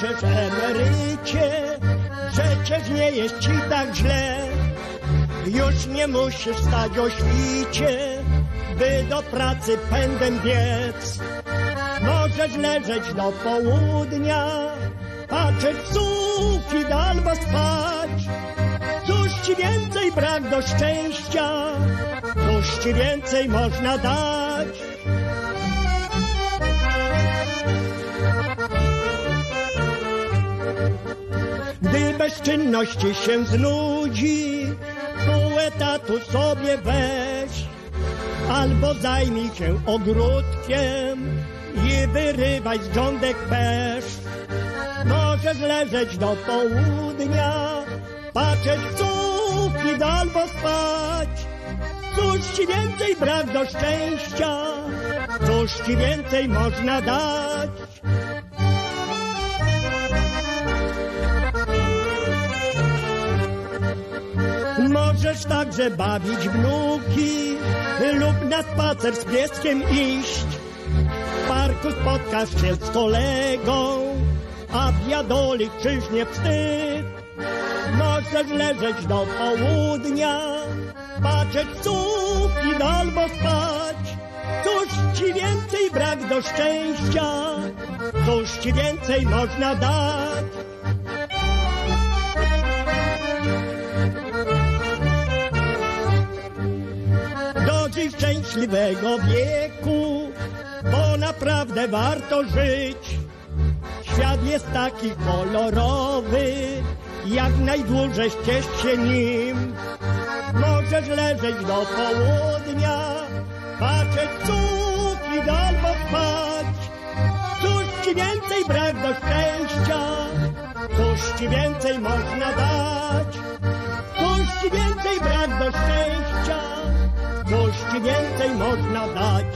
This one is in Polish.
płaczesz emerycie, przecież nie jest ci tak źle. Już nie musisz stać o świcie, by do pracy pędem biec. Możesz leżeć do południa, patrzeć w sufit albo spać. Cóż ci więcej brak do szczęścia, cóż ci więcej można dać. Bezczynności się znudzi, pół etatu sobie weź, albo zajmij się ogródkiem i wyrywaj z rządek pesz. Możesz leżeć do południa, patrzeć w sufit albo spać. Cóż ci więcej brak do szczęścia, cóż ci więcej można dać. Możesz także bawić wnuki lub na spacer z pieskiem iść. W parku spotkasz się z kolegą, a biadolik czyż nie wstyd. Możesz leżeć do południa, patrzeć w sufit albo spać. Cóż ci więcej brak do szczęścia, cóż ci więcej można dać. Szczęśliwego wieku, bo naprawdę warto żyć. Świat jest taki kolorowy, jak najdłużej ciesz się nim. Możesz leżeć do południa, patrzeć w sufit albo spać. Cóż ci więcej brak do szczęścia, cóż ci więcej można dać. Więcej można dać.